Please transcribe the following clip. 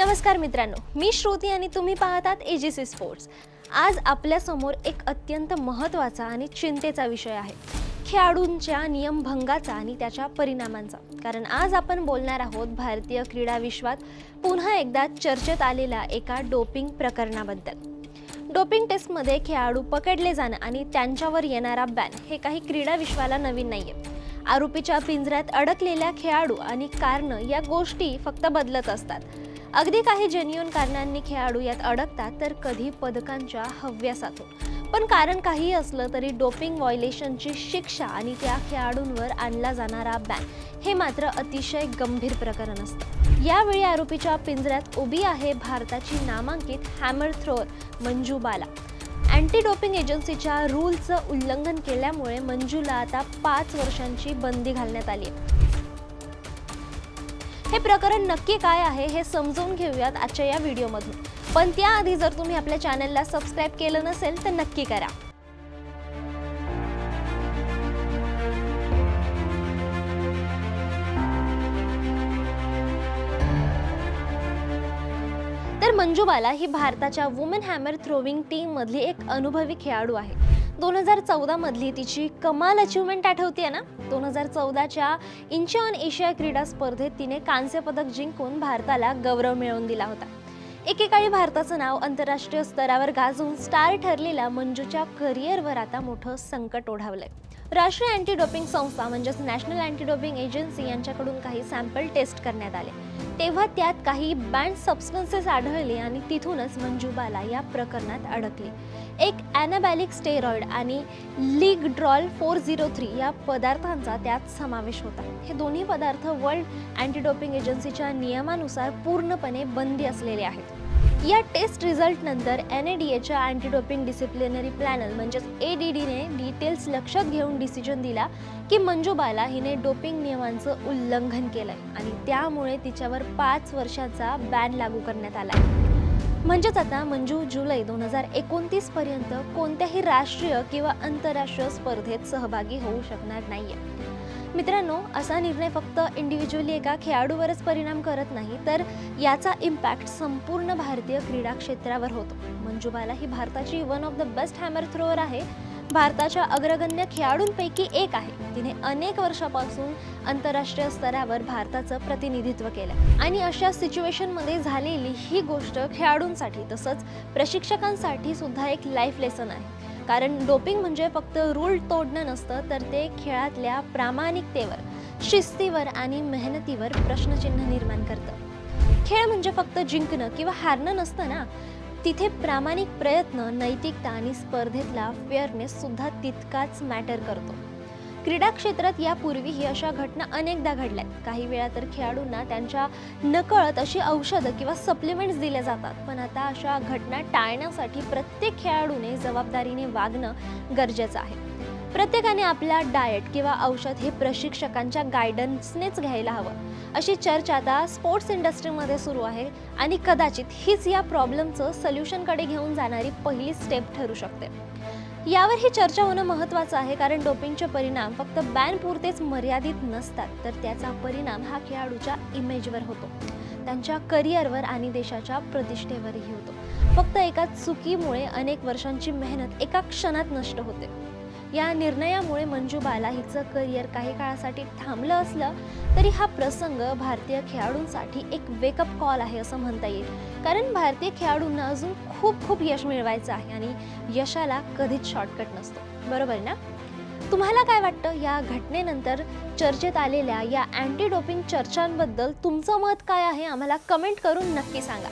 नमस्कार मित्रांनो मी श्रुती आणि तुम्ही पाहतात एजीसी स्पोर्ट्स आज आपल्यासमोर एक अत्यंत महत्त्वाचा आणि चिंतेचा विषय आहे. खेळाडूंच्या नियमभंगाचा आणि त्याच्या परिणामांचा. कारण आज आपण बोलणार आहोत भारतीय क्रीडा विश्वात पुन्हा एकदा चर्चेत आलेल्या एका डोपिंग प्रकरणाबद्दल. डोपिंग टेस्टमध्ये खेळाडू पकडले जाणं आणि त्यांच्यावर येणारा बॅन हे काही क्रीडा विश्वाला नवीन आहे आरोपीच्या पिंजऱ्यात अडकलेल्या खेळाडू आणि कारणं या गोष्टी फक्त बदलत असतात. अगदी काही जेन्युन कारणांनी खेळाडू यात अडकतात तर कधी पदकांच्या हव्यासातून. पण कारण काही असलं तरी डोपिंग व्हायलेशनची शिक्षा आणि त्या खेळाडूंवर आणला जाणारा बॅन हे मात्र अतिशय गंभीर प्रकरण असतं. यावेळी आरोपीच्या पिंजऱ्यात उभी आहे भारताची नामांकित hammer thrower Manju Bala. Anti doping एजन्सीच्या रूलचं उल्लंघन केल्यामुळे मंजूला आता पाच वर्षांची बंदी घालण्यात आली आहे. हे प्रकरण नक्की काय आहे हे समजून घेऊयात आजच्या या व्हिडिओमधून. पण त्याआधी जर तुम्ही आपल्या चॅनलला सबस्क्राईब केलं नसेल तर नक्की करा. तर मंजुबाला ही भारताच्या वुमेन हॅमर थ्रोविंग टीम मधली एक अनुभवी खेळाडू आहे. दोन हजार चौदामधली तिची कमाल अचिव्हमेंट आठवते ना? दोन हजार चौदाच्या इंचॉन एशिया क्रीडा स्पर्धेत तिने कांस्य पदक जिंकून भारताला गौरव मिळवून दिला होता. एकेकाळी भारताचं नाव आंतरराष्ट्रीय स्तरावर गाजवून स्टार ठरलेल्या मंजूच्या करिअरवर आता मोठं संकट ओढावलंय. राष्ट्रीय अँटी डोपिंग संस्था म्हणजेच नॅशनल अँटी डोपिंग एजन्सी यांच्याकडून काही सॅम्पल टेस्ट करण्यात आले. तेव्हा त्यात काही बँड सबस्टन्सेस आढळले आणि तिथूनच मंजूबाला या प्रकरणात अडकली. एक ॲनाबॅलिक स्टेरॉइड आणि ligandrol four zero three या पदार्थांचा त्यात समावेश होता. हे दोन्ही पदार्थ वर्ल्ड अँटी डोपिंग एजन्सीच्या नियमानुसार पूर्णपणे बंदी असलेले आहेत. या टेस्ट रिझल्टनंतर एन ए डी एच्या अँटी डोपिंग डिसिप्लिनरी प्लॅनल म्हणजेच ए डी डीने डिटेल्स लक्षात घेऊन डिसिजन दिला की मंजूबाला हिने डोपिंग नियमांचं उल्लंघन केलं आहे आणि त्यामुळे तिच्यावर पाच वर्षाचा बॅन लागू करण्यात आला आहे म्हणजेच आता मंजू जुलै दोन हजार एकोणतीस पर्यंत कोणत्याही राष्ट्रीय किंवा आंतरराष्ट्रीय स्पर्धेत सहभागी होऊ शकणार नाही आहे मित्रांनो असा निर्णय फक्त इंडिव्हिज्युअली एका खेळाडूवरच परिणाम करत नाही तर याचा इम्पॅक्ट संपूर्ण भारतीय क्रीडा क्षेत्रावर होतो. मंजुबाला ही भारताची one of the best hammer thrower आहे. भारताच्या अग्रगण्य खेळाडूंपैकी एक आहे. तिने अनेक वर्षापासून आंतरराष्ट्रीय स्तरावर भारताचं प्रतिनिधित्व केलं आणि अशा सिच्युएशनमध्ये झालेली ही गोष्ट खेळाडूंसाठी तसंच प्रशिक्षकांसाठी सुद्धा एक लाईफ लेसन आहे. कारण डोपिंग म्हणजे फक्त रूल तोडणं नसतं तर ते खेळातल्या प्रामाणिकतेवर शिस्तीवर आणि मेहनतीवर प्रश्नचिन्ह निर्माण करतं. खेळ म्हणजे फक्त जिंकणं किंवा हारणं नसतं ना. तिथे प्रामाणिक प्रयत्न नैतिकता आणि स्पर्धेतला फेअरनेस सुद्धा तितकाच मॅटर करतो. क्रीडा क्षेत्रात यापूर्वीही अशा घटना अनेकदा घडल्यात. काही वेळा तर खेळाडूंना त्यांच्या नकळत अशी औषधं किंवा सप्लिमेंट्स दिल्या जातात. पण आता अशा घटना टाळण्यासाठी प्रत्येक खेळाडूने जबाबदारीने वागणं गरजेचं आहे. प्रत्येकाने आपला डाएट किंवा औषध हे प्रशिक्षकांच्या गायडन्सनेच घ्यायला हवं. अशी चर्चा आता स्पोर्ट्स इंडस्ट्रीमध्ये सुरू आहे आणि कदाचित हीच या प्रॉब्लेमचं सोल्युशनकडे घेऊन जाणारी पहिली स्टेप ठरू शकते. यावर ही चर्चा होणं महत्त्वाचं आहे कारण डोपिंगचे परिणाम फक्त बॅन पुरतेच मर्यादित नसतात. तर त्याचा परिणाम हा खेळाडूच्या इमेजवर होतो. त्यांच्या करिअरवर आणि देशाच्या प्रतिष्ठेवरही होतो. फक्त एका चुकीमुळे अनेक वर्षांची मेहनत एका क्षणात नष्ट होते. या निर्णयामुळे मंजू बाला हिचं करिअर काही काळासाठी थांबलं असलं तरी हा प्रसंग भारतीय खेळाडूंसाठी एक वेकअप कॉल आहे असं म्हणता येईल. कारण भारतीय खेळाडूंना अजून खूप खूप यश मिळवायचं आहे आणि यशाला कधीच शॉर्टकट नसतो. बरोबर ना? तुम्हाला काय वाटतं? या घटनेनंतर चर्चेत आलेल्या या अँटी डोपिंग चर्चांबद्दल तुमचं मत काय आहे? आम्हाला कमेंट करून नक्की सांगा.